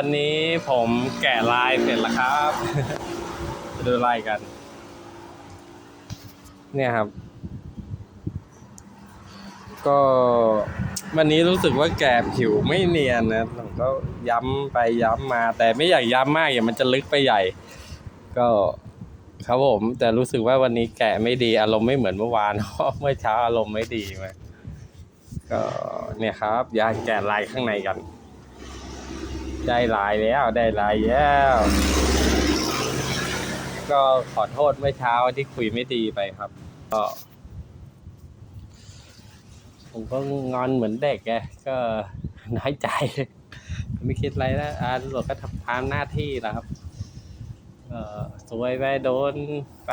วันนี้ผมแกะลายเสร็จแล้วครับไปดูลายกัน เนี่ยครับ ก็วันนี้รู้สึกว่าแกะผิวไม่เนียนนะผมก็ย้ำไปย้ำมา แต่ไม่อยากย้ำมากอย่ามันจะลึกไปใหญ่ ก็ครับผม แต่รู้สึกว่าวันนี้แกะไม่ดี อารมณ์ไม่เหมือนเมื่อวานเมื่อเช้าอารมณ์ไม่ดีมาก็เนี่ยครับอยากแกะลายข้างในกัน ได้ลายแล้วได้ลายแล้ว ก็ขอโทษเมื่อเช้าที่คุยไม่ดีไปครับ ก็ ผมก็งอนเหมือนเด็กไงก็น้อยใจ ไม่คิดอะไรแล้วอาตำรวจก็ทำตามหน้าที่แล้วครับเออสวยไปโดนไป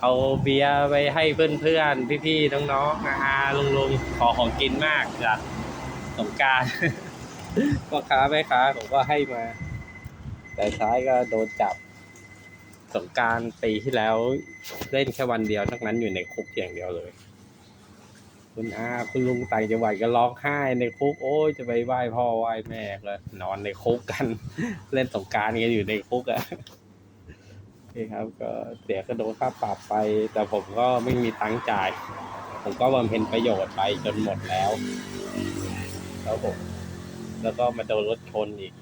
เอาเบียร์ไปให้เพื่อนๆ พี่ๆ น้องๆอาลุงๆ ขอของกินมากจากสงการ พ่อค้าแม่ค้าผมก็ให้มา แต่ท้ายก็โดนจับสงการปีที่แล้วเล่นแค่วันเดียวนอกนั้นอยู่ในคุกอย่างเดียวเลย คุณอาคุณลุงต่างจังหวัดก็ร้องไห้ในคุก โอ้ยจะไปไหว้พ่อไหว้แม่ก็นอนในคุกกัน เล่นสงการกันอยู่ในคุกอะโอเคครับ ก็เสียก็โดนค่าปรับไป แต่ผมก็ไม่มีตังค์จ่าย ผมก็บำเพ็ญประโยชน์ไปจนหมดแล้ว แล้วผม แล้วก็มาโดนรถชนอีก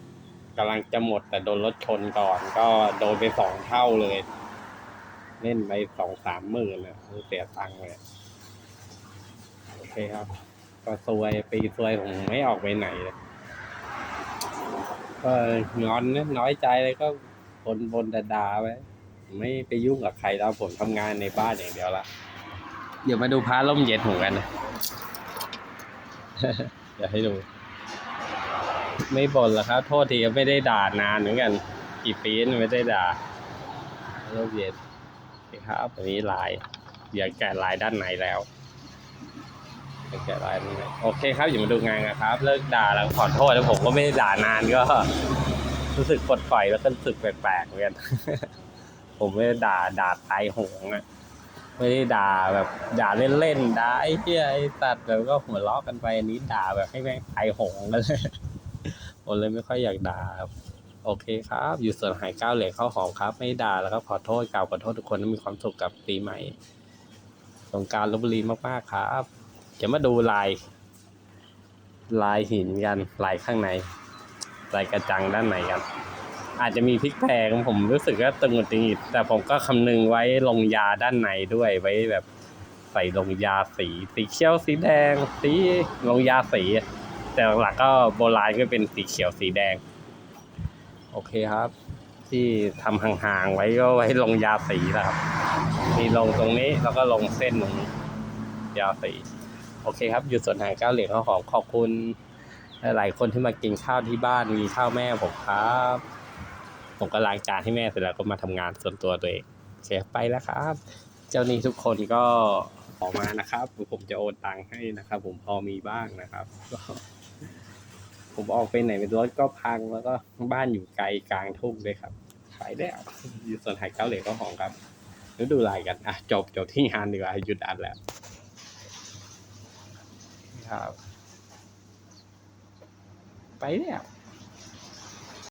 กำลังจะหมดแต่โดนรถชนก่อน ก็โดนไปสองเท่าเลย เล่นไปสองสามหมื่นเลยเสียตังค์เลยโอเคครับ ก็ซวยปีซวยผมไม่ออกไปไหนเลยก็งอนนะน้อยใจเลยก็บนบนๆด่าๆไปไม่ไปยุ่งกับใครแล้วผมทำงานในบ้านอย่างเดียวละเดี๋ยวมาดูพาล่มเย็นผมกันนะเดี๋ยวให้ดู ไม่บ่นหรอครับ โทษทีก็ไม่ได้ด่านานเหมือนกัน กี่ปีแล้วไม่ได้ด่าเริ่มเย็นครับอันนี้ลายเดี๋ยวแกะลายด้านในแล้วแกะลายด้านในโอเคครับอย่ามาดูงานนะครับ เลิกด่าแล้วขอโทษแล้วผมก็ไม่ได้ด่านานก็รู้สึกปลดปล่อยแล้วก็รู้สึกแปลกๆเหมือนกันผมไม่ได้ด่าด่าตายโหงอะไม่ได้ด่าแบบด่าเล่นๆด่าไอ้เหี้ยไอ้ตัดแบบก็หัวเราะกันไปอันนี้ด่าแบบให้แม่งตายโหงกันเลย ผมเลยไม่ค่อยอยากด่าครับ โอเคครับ อยู่ส่วนหายก้าวเหล็กข้าวหอมครับ ไม่ด่าแล้วก็ขอโทษกล่าวขอโทษทุกคนที่มีความสุขกับปีใหม่สงการลบบุรีมากๆครับจะมาดูลาย ลายหินกัน ลายข้างใน ลายกระจังด้านในกันอาจจะมีพลิกแพงผมรู้สึกว่าตึงหงุดหงิดแต่ผมก็คำนึงไว้ลงยาด้านในด้วยไว้แบบใส่ลงยาสี สีเขียวสีแดง สีลงยาสี แต่หลักๆก็โบราณก็เป็นสีเขียวสีแดง โอเคครับ ที่ทำห่างๆไว้ก็ไว้ลงยาสีนะครับ มีลงตรงนี้แล้วก็ลงเส้นตรงนี้ยาสีโอเคครับอยู่ส่วนหางก้าวเหลียงข้าวหอมขอบคุณหลายคนที่มากินข้าวที่บ้านมีข้าวแม่ผมครับผมก็ล้างจานให้แม่เสร็จแล้วก็มาทำงานส่วนตัวตัวเองโอเคไปแล้วครับ เจ้านี้ทุกคนก็ออกมานะครับ ผมจะโอนตังค์ให้นะครับ ผมพอมีบ้างนะครับก็ ผมออกไปไหนรถก็พังแล้วก็บ้านอยู่ไกลกลางทุ่งเลยครับไปแล้วอยู่ส่วนหายเก้าเหล็กก็หองครับแล้วดูลายกันอะจบจบที่งานดีกว่าหยุดอัดแล้วครับ ไปแล้ว